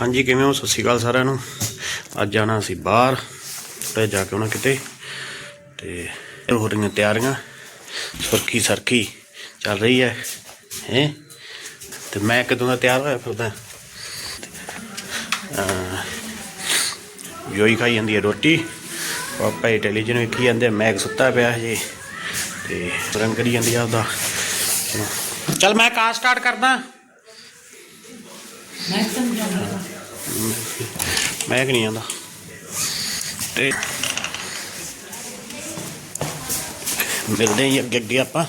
ਹਾਂਜੀ, ਕਿਵੇਂ ਹੋ? ਸਤਿ ਸ਼੍ਰੀ ਅਕਾਲ ਸਾਰਿਆਂ ਨੂੰ। ਅੱਜ ਜਾਣਾ ਸੀ ਬਾਹਰ, ਤੇ ਜਾ ਕੇ ਉਹਨਾਂ ਕਿਤੇ। ਤੇ ਹੋ ਰਹੀਆਂ ਤਿਆਰੀਆਂ। ਸੁਰਖੀ ਸਰਖੀ ਚੱਲ ਰਹੀ ਹੈ ਹੈ? ਤੇ ਮੈਂ ਕਦੋਂ ਦਾ ਤਿਆਰ ਹੋਇਆ ਫਿਰਦਾ? ਅਹ, ਯੋਈ ਖਾਈ ਜਾਂਦੀ ਹੈ ਰੋਟੀ। ਪਾਪਾ ਹੀ ਟੈਲੀਵਿਜ਼ਨ ਵੇਖੀ ਜਾਂਦੇ ਮੈਂ ਸੁੱਤਾ ਪਿਆ ਹਜੇ। ਤੇ ਰੰਗ ਕਰੀ ਜਾਂਦੀ ਆ ਉਹਦਾ ਚੱਲ ਮੈਂ ਕਾਰ ਸਟਾਰਟ ਕਰਦਾ। ਮੈਂ ਕਿ ਨਹੀਂ ਆਂਦਾ। ਤੇ ਮਿਲਦੇ ਹਾਂ ਅੱਗੇ ਅੱਗੇ ਆਪਾਂ।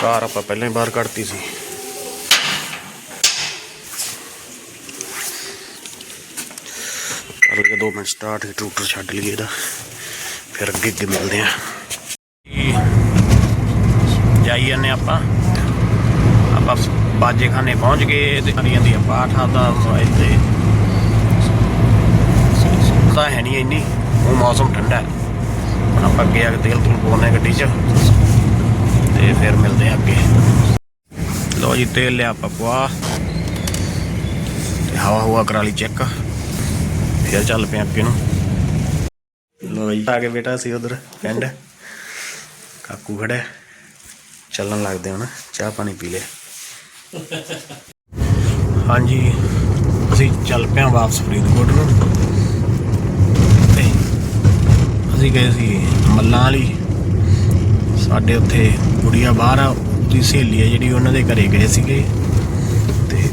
ਕਾਰ ਆਪਾਂ ਪਹਿਲਾਂ ਹੀ ਬਾਹਰ ਕੱਢਤੀ ਸੀ। ਕਰ ਲਿਆ 2 ਮਿੰਟ ਸਟਾਰਟ ਟਰੂਟਰ ਛੱਡ ਲਈਏ ਇਹਦਾ। ਫਿਰ ਅੱਗੇ ਅੱਗੇ ਮਿਲਦੇ ਹਾਂ ਜਾਈ ਜਾਂਦੇ ਆਪਾਂ। ਆਪਾਂ ਬਾਜੇਖਾਨੇ ਪਹੁੰਚ ਗਏ ਤੇ ਕਰੀ ਜਾਂਦੀ ਆ ਪਾਠ ਇੱਥੇ ਤਾਂ ਹੈ ਨਹੀਂ ਇੰਨੀ, ਉਹ ਮੌਸਮ ਠੰਡਾ ਹੈ। ਹੁਣ ਆਪਾਂ ਅੱਗੇ ਆ ਕੇ ਤੇਲ ਤੂਲ ਪਾਉਣੇ ਗੱਡੀ 'ਚ ਤੇ ਫਿਰ ਮਿਲਦੇ ਆ ਅੱਗੇ। ਲੋ ਜੀ, ਤੇਲ ਲਿਆ ਆਪਾਂ ਪਵਾ ਤੇ ਹਵਾ ਹੁਆ ਕਰਾ ਲਈ ਚੈੱਕ। ਫਿਰ ਚੱਲ ਪਿਆ ਅੱਗੇ ਨੂੰ। ਲੋ ਜੀ, ਆ ਕੇ ਬੇਟਾ ਸੀ ਉਧਰ, ਪਿੰਡ। ਕਾਕੂ ਖੜਾ ਚੱਲਣ ਲੱਗਦੇ ਹੁਣ, ਚਾਹ ਪਾਣੀ ਪੀ ਲਿਆ। ਹਾਂਜੀ, ਅਸੀਂ ਚੱਲ ਪਏ ਹਾਂ ਵਾਪਸ ਫਰੀਦਕੋਟ ਨੂੰ। ਤੇ ਅਸੀਂ ਗਏ ਸੀ ਮੱਲਾਂ ਵਾਲੀ। ਸਾਡੇ ਉੱਥੇ ਕੁੜੀਆਂ ਬਾਹਰ ਆ, ਉਹਦੀ ਸਹੇਲੀ ਆ ਜਿਹੜੀ ਉਹਨਾਂ ਦੇ ਘਰੇ ਗਏ ਸੀਗੇ। ਤੇ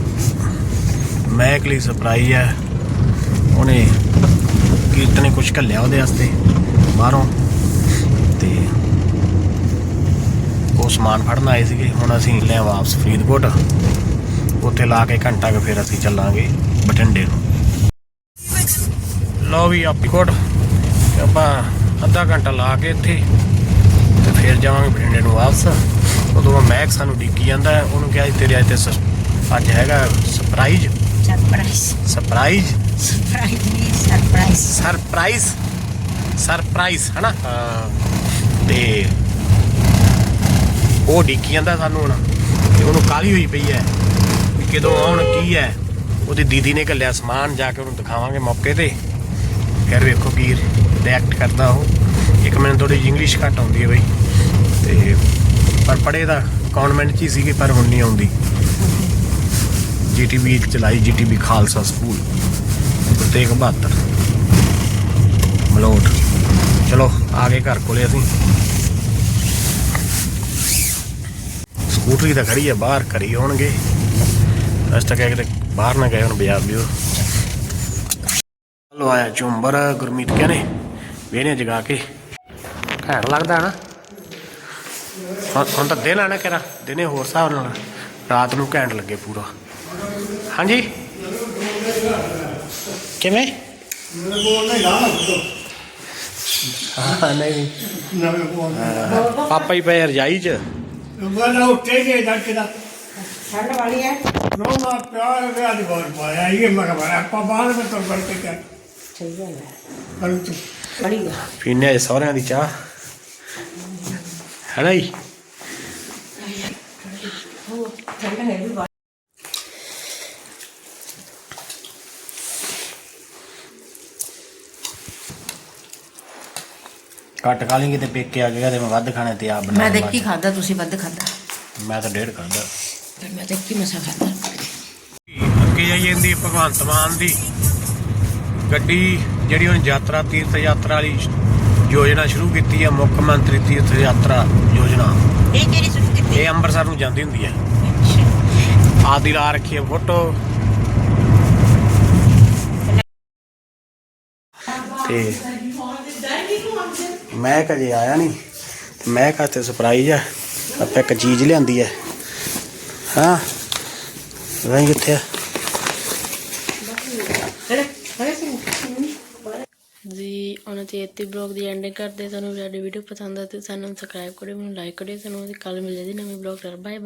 ਮੈਂ ਲਈ ਸਰਪ੍ਰਾਈਜ਼ ਆ, ਉਹਨੇ ਕੀਰਤਨੇ ਕੁਝ ਘੱਲਿਆ ਉਹਦੇ ਵਾਸਤੇ ਬਾਹਰੋਂ ਤੇ ਉਹ ਸਮਾਨ ਫੜਨ ਆਏ ਸੀਗੇ। ਹੁਣ ਅਸੀਂ ਲੈ ਵਾਪਸ ਫਰੀਦਕੋਟ। ਉੱਥੇ ਲਾ ਕੇ ਘੰਟਾ ਕੁ ਫਿਰ ਅਸੀਂ ਚੱਲਾਂਗੇ ਬਠਿੰਡੇ ਨੂੰ। ਲਓ ਵੀ ਆਪਕੋਟ ਆਪਾਂ ਅੱਧਾ ਘੰਟਾ ਲਾ ਕੇ ਇੱਥੇ ਤੇ ਫਿਰ ਜਾਵਾਂਗੇ ਬਠਿੰਡੇ ਨੂੰ ਵਾਪਸ। ਉਦੋਂ ਮੈਕ ਸਾਨੂੰ ਡਿੱਕੀ ਜਾਂਦਾ ਉਹਨੂੰ ਕਿਹਾ ਤੇਰੇ ਅੱਜ ਤੇ ਅੱਜ ਹੈਗਾ surprise Surprise. Surprise Surprise. Surprise. Surprise surprise ਹਨਾ? ਹਾਂ। ਤੇ ਉਹ ਡੀਕੀ ਜਾਂਦਾ ਸਾਨੂੰ ਹੁਣ। ਤੇ ਉਹਨੂੰ ਕਾਲੀ ਹੋਈ ਪਈ ਹੈ ਵੀ ਕਦੋਂ ਆਉਣ, ਕੀ ਹੈ ਉਹਦੀ ਦੀਦੀ ਨੇ ਘੱਲਿਆ ਸਮਾਨ, ਜਾ ਕੇ ਉਹਨੂੰ ਦਿਖਾਵਾਂਗੇ ਮੌਕੇ ਤੇ। ਫਿਰ ਵੇਖੋ ਕੀ ਰਿਐਕਟ ਕਰਦਾ ਉਹ। ਇੱਕ ਮੈਨੂੰ ਥੋੜੀ ਇੰਗਲਿਸ਼ ਘੱਟ ਆਉਂਦੀ ਹੈ ਬਈ। ਤੇ ਪਰ ਪੜੇ ਦਾ ਕਨਵੈਂਟ ਚ ਹੀ ਸੀਗੀ, ਪਰ ਹੁਣ ਨਹੀਂ ਆਉਂਦੀ। ਜੀਟੀਬੀ ਚਲਾਈ ਜੀਟੀਬੀ ਖਾਲਸਾ ਸਕੂਲ। ਪ੍ਰਤੇਕ 72 ਮਲੋਟ। ਚਲੋ, ਆ ਗਏ ਘਰ ਕੋਲੇ ਅਸੀਂ। ਸਕੂਟਰੀ ਤਾਂ ਖੜੀ ਹੈ ਬਾਹਰ ਕਰੀ ਹੋਣਗੇ ਅਸ ਤੱਕ ਕਿਤੇ ਬਾਹਰ ਨਾ ਗਏ ਹੁਣ ਬਾਜ਼ਾਰ ਵੀ ਲੋ ਆਇਆ ਚੁੰਬਰ ਗੁਰਮੀਤ ਕਹਿੰਦੇ ਵੇਹਨੇ ਜਗਾ ਕੇ। ਘੈਂਟ ਲੱਗਦਾ ਨਾ। ਹੁਣ ਤਾਂ ਦਿਨ ਆਣਾ ਕਿਹੜਾ ਦਿਨੇ ਹੋਰ ਹਿਸਾਬ ਨਾਲ ਰਾਤ ਨੂੰ ਘੈਂਟ ਲੱਗੇ ਪੂਰਾ। ਹਾਂਜੀ? ਕਿਵੇਂ? ਹਾਂ ਨਹੀਂ। ਨਵੇਂ ਕੋਲ। ਪਾਪਾ ਹੀ ਪਏ ਰਜਾਈ ਚ। ਵਾਲਾ ਉੱਤੇ ਜੇ ਡੱਕਦਾ ठंड वाली है ਨੋ ਮਾ ਪਿਆਰ ਵਿਆਹ ਦੀ ਬਾਤ ਪਾਇਆ ਇਹ ਮਗਾ ਬੜਾ ਆਪਾਂ ਬਾਹਰ ਵਿੱਚ ਤੁਰ ਪੜ ਕੇ ਕਰ सही है ਪਰ ਤੂੰ बड़ी है ਪੀਨੇ ਆ ਸਹੁਰਿਆਂ ਦੀ ਚਾਹ ਹੈ ਨਾ ਜੀ ठंड है भी बहुत ਕੱਟ ਖਾ ਲਈ ਕਿਤੇ ਪੇਕੇ ਆ ਗਿਆ ਤੇ ਮੈਂ ਵੱਧ ਖਾਣੇ ਤੇ ਆ ਬਣਾ ਮੈਂ ਦੇਖ ਖਾਦਾ ਤੁਸੀਂ ਵੱਧ ਖਾਦਾ ਮੈਂ ਤਾਂ ਡੇਢ ਖਾਦਾ ਪਰ ਮੈਂ ਦੇਖ ਮਸਾ ਖਾਦਾ ਅੱਗੇ ਜਾਈ ਜਾਂਦੀ ਹੈ ਭਗਵੰਤ ਮਾਨ ਦੀ ਗੱਡੀ ਜਿਹੜੀ ਹੁਣ ਯਾਤਰਾ ਤੀਰਥ ਯਾਤਰਾ ਵਾਲੀ ਯੋਜਨਾ ਸ਼ੁਰੂ ਕੀਤੀ ਹੈ ਮੁੱਖ ਮੰਤਰੀ ਤੀਰਥ ਯਾਤਰਾ ਯੋਜਨਾ। ਇਹ ਕਿਹੜੀ ਸੁਣ ਕੀਤੀ? ਇਹ ਅੰਮ੍ਰਿਤਸਰ ਨੂੰ ਜਾਂਦੀ ਹੁੰਦੀ ਹੈ। ਆਦੀ ਲਾ ਰੱਖੀ ਹੈ ਫੋਟੋ। ਤੇ ਮੈਂ ਕਦੇ ਆਇਆ ਨਹੀਂ ਮੈਂ ਕਾਤੇ ਸਰਪ੍ਰਾਈਜ਼ ਆ, ਆਪਾਂ ਇੱਕ ਚੀਜ਼ ਲਿਆਂਦੀ ਹੈ ਹਾਂ ਵਹੀਂ ਕਿੱਥੇ ਆ? ਜੀ ਉਹਨਾਂ ਤੇ ਇੱਥੇ ਬਲੌਗ ਦੀ ਐਂਡਿੰਗ ਕਰਦੇ ਤੁਹਾਨੂੰ ਸਾਡੀ ਵੀਡੀਓ ਪਸੰਦ ਆ ਤੇ ਸਾਨੂੰ ਸਬਸਕ੍ਰਾਈਬ ਕਰਿਓ, ਮੈਨੂੰ ਲਾਈਕ ਕਰਿਓ। ਸਾਨੂੰ ਕੱਲ ਮਿਲ ਜਾਂਦੀ ਨਵੀਂ ਬਲੌਗ ਬਾਏ ਬਾਏ